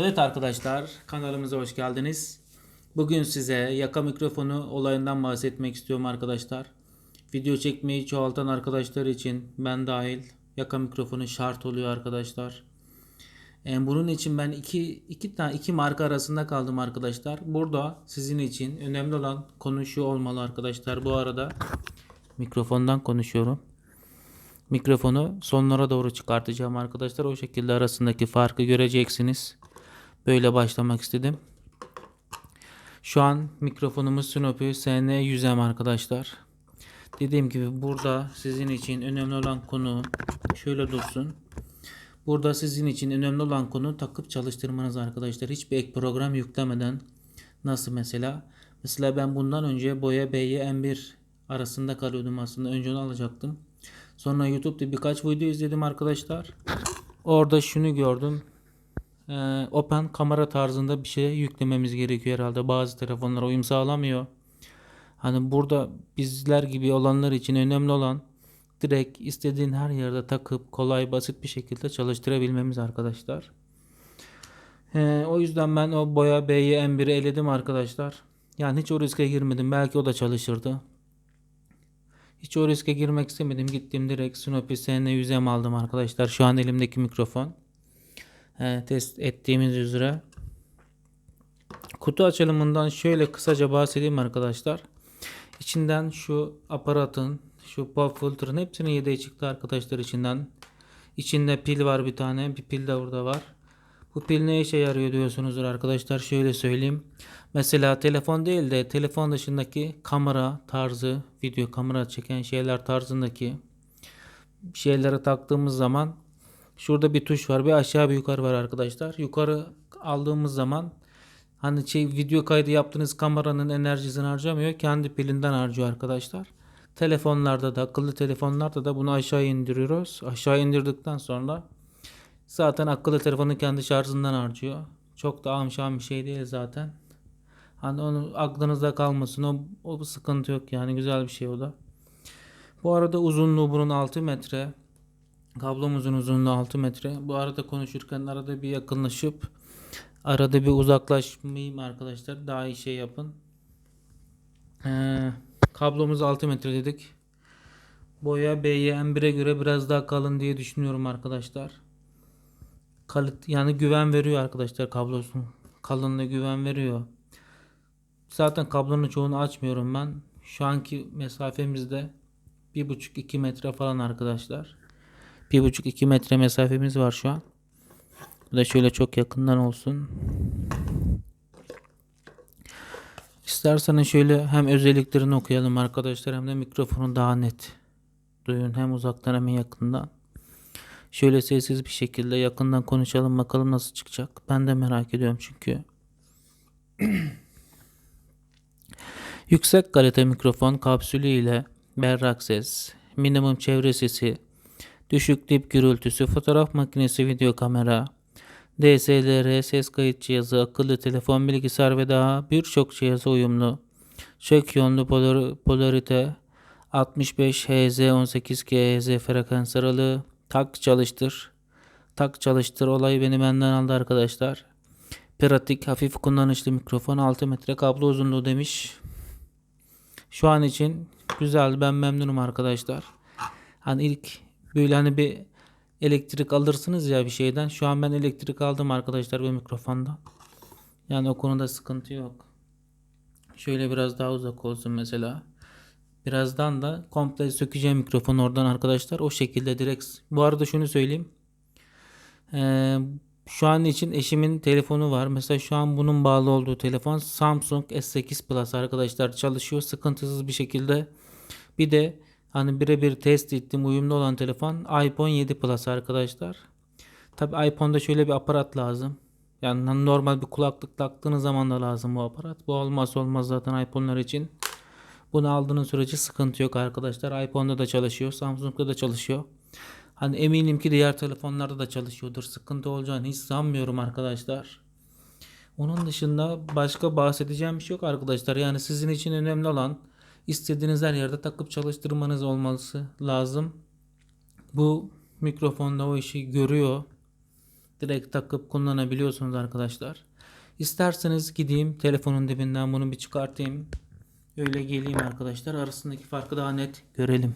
Evet arkadaşlar kanalımıza hoş geldiniz. Bugün size yaka mikrofonu olayından bahsetmek istiyorum arkadaşlar. Video çekmeyi çoğaltan arkadaşlar için ben dahil yaka mikrofonu şart oluyor arkadaşlar. E, bunun için ben iki, iki tane iki marka arasında kaldım arkadaşlar. Burada sizin için önemli olan konu şu olmalı arkadaşlar. Bu arada mikrofondan konuşuyorum. Mikrofonu sonlara doğru çıkartacağım arkadaşlar. O şekilde arasındaki farkı göreceksiniz. Böyle başlamak istedim. Şu an mikrofonumuz Sinopi SN100M arkadaşlar. Dediğim gibi burada sizin için önemli olan konu şöyle dursun. Burada sizin için önemli olan konu takıp çalıştırmanız arkadaşlar. Hiçbir ek program yüklemeden nasıl mesela? Mesela ben bundan önce Boya B'ye M1 arasında kalıyordum aslında. Önce onu alacaktım. Sonra YouTube'da birkaç video izledim arkadaşlar. Orada şunu gördüm. Ee, Open kamera tarzında bir şey yüklememiz gerekiyor herhalde. Bazı telefonlar uyum sağlamıyor. Hani burada bizler gibi olanlar için önemli olan direkt istediğin her yerde takıp kolay basit bir şekilde çalıştırabilmemiz arkadaşlar. Ee, o yüzden ben o boya B'yi M1'i eledim arkadaşlar. Yani hiç o riske girmedim. Belki o da çalışırdı. Hiç o riske girmek istemedim. Gittim direkt Sinopi SN100M aldım arkadaşlar. Şu an elimdeki mikrofon. Test ettiğimiz üzere. Kutu açılımından şöyle kısaca bahsedeyim arkadaşlar. İçinden şu aparatın, şu pop filter'ın hepsinin yedeği çıktı arkadaşlar içinden. İçinde pil var bir tane. Bir pil de burada var. Bu pil ne işe yarıyor diyorsunuzdur arkadaşlar. Şöyle söyleyeyim. Mesela telefon değil de telefon dışındaki kamera tarzı, video kamera çeken şeyler tarzındaki şeylere taktığımız zaman şurada bir tuş var. Bir aşağı bir yukarı var arkadaşlar. Yukarı aldığımız zaman hani şey video kaydı yaptığınız kameranın enerjisini harcamıyor. Kendi pilinden harcıyor arkadaşlar. Telefonlarda da akıllı telefonlarda da bunu aşağı indiriyoruz. Aşağı indirdikten sonra zaten akıllı telefonu kendi şarjından harcıyor. Çok da amşan bir şey değil zaten. Hani onu aklınızda kalmasın. O, o sıkıntı yok yani güzel bir şey o da. Bu arada uzunluğu bunun 6 metre. Kablomuzun uzunluğu 6 metre. Bu arada konuşurken arada bir yakınlaşıp arada bir uzaklaşmayayım arkadaşlar. Daha iyi şey yapın. Ee, kablomuz 6 metre dedik. Boya B'ye M1'e göre biraz daha kalın diye düşünüyorum arkadaşlar. Kalit yani güven veriyor arkadaşlar kablosun. Kalınlığı güven veriyor. Zaten kablonun çoğunu açmıyorum ben. Şu anki mesafemizde 1.5-2 metre falan arkadaşlar. 1.5-2 metre mesafemiz var şu an. Bu da şöyle çok yakından olsun. İsterseniz şöyle hem özelliklerini okuyalım arkadaşlar hem de mikrofonu daha net duyun hem uzaktan hem yakından. Şöyle sessiz bir şekilde yakından konuşalım bakalım nasıl çıkacak. Ben de merak ediyorum çünkü. Yüksek kalite mikrofon kapsülü ile berrak ses, minimum çevre sesi, düşük dip gürültüsü, fotoğraf makinesi, video kamera, DSLR, ses kayıt cihazı, akıllı telefon, bilgisayar ve daha birçok cihaza uyumlu. Çök yönlü polar, polarite, 65 Hz, 18 GHz frekans aralığı, tak çalıştır. Tak çalıştır olayı beni benden aldı arkadaşlar. Pratik, hafif kullanışlı mikrofon 6 metre kablo uzunluğu demiş. Şu an için güzel ben memnunum arkadaşlar. Hani ilk böyle hani bir elektrik alırsınız ya bir şeyden. Şu an ben elektrik aldım arkadaşlar bu mikrofonda. Yani o konuda sıkıntı yok. Şöyle biraz daha uzak olsun mesela. Birazdan da komple sökeceğim mikrofonu oradan arkadaşlar. O şekilde direkt. Bu arada şunu söyleyeyim. Ee, şu an için eşimin telefonu var. Mesela şu an bunun bağlı olduğu telefon Samsung S8 Plus arkadaşlar çalışıyor sıkıntısız bir şekilde. Bir de hani birebir test ettim uyumlu olan telefon iPhone 7 Plus arkadaşlar. Tabi iPhone'da şöyle bir aparat lazım. Yani normal bir kulaklık taktığınız zaman da lazım bu aparat. Bu olmaz olmaz zaten iPhone'lar için. Bunu aldığınız sürece sıkıntı yok arkadaşlar. iPhone'da da çalışıyor. Samsung'da da çalışıyor. Hani eminim ki diğer telefonlarda da çalışıyordur. Sıkıntı olacağını hiç sanmıyorum arkadaşlar. Onun dışında başka bahsedeceğim bir şey yok arkadaşlar. Yani sizin için önemli olan istediğiniz her yerde takıp çalıştırmanız olması lazım. Bu mikrofonda o işi görüyor. direkt takıp kullanabiliyorsunuz arkadaşlar. İsterseniz gideyim telefonun dibinden bunu bir çıkartayım. Öyle geleyim arkadaşlar. Arasındaki farkı daha net görelim.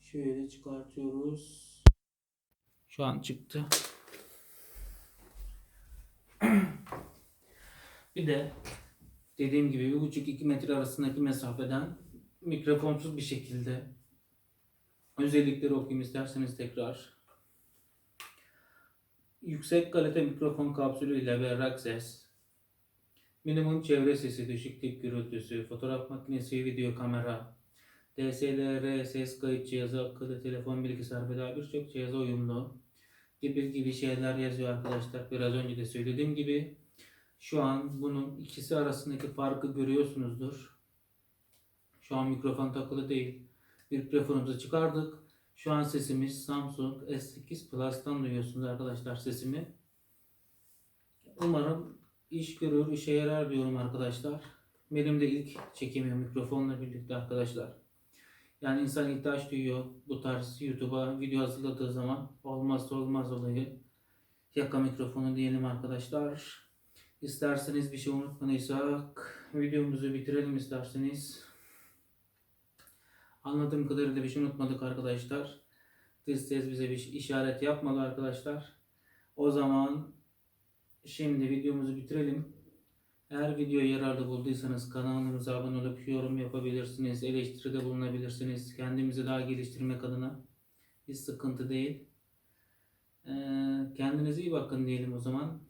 Şöyle çıkartıyoruz. Şu an çıktı. Bir de dediğim gibi 1,5-2 metre arasındaki mesafeden mikrofonsuz bir şekilde özellikleri okuyayım isterseniz tekrar. Yüksek kalite mikrofon kapsülü ile berrak ses. Minimum çevre sesi, düşük dip gürültüsü, fotoğraf makinesi, video kamera, DSLR, ses kayıt cihazı, akıllı telefon, bilgisayar ve birçok cihaza uyumlu gibi gibi şeyler yazıyor arkadaşlar. Biraz önce de söylediğim gibi şu an bunun ikisi arasındaki farkı görüyorsunuzdur. Şu an mikrofon takılı değil. Mikrofonumuzu çıkardık. Şu an sesimiz Samsung S8 Plus'tan duyuyorsunuz arkadaşlar sesimi. Umarım iş görür, işe yarar diyorum arkadaşlar. Benim de ilk çekimim mikrofonla birlikte arkadaşlar. Yani insan ihtiyaç duyuyor bu tarz YouTube'a video hazırladığı zaman olmazsa olmaz olayı. Yaka mikrofonu diyelim arkadaşlar. İsterseniz bir şey unutmadıysak videomuzu bitirelim isterseniz. Anladığım kadarıyla bir şey unutmadık arkadaşlar. Dış ses bize bir işaret yapmadı arkadaşlar. O zaman şimdi videomuzu bitirelim. Eğer videoyu yararlı bulduysanız kanalımıza abone olup yorum yapabilirsiniz. Eleştiride bulunabilirsiniz. Kendimizi daha geliştirmek adına. Hiç sıkıntı değil. Ee, kendinize iyi bakın diyelim o zaman.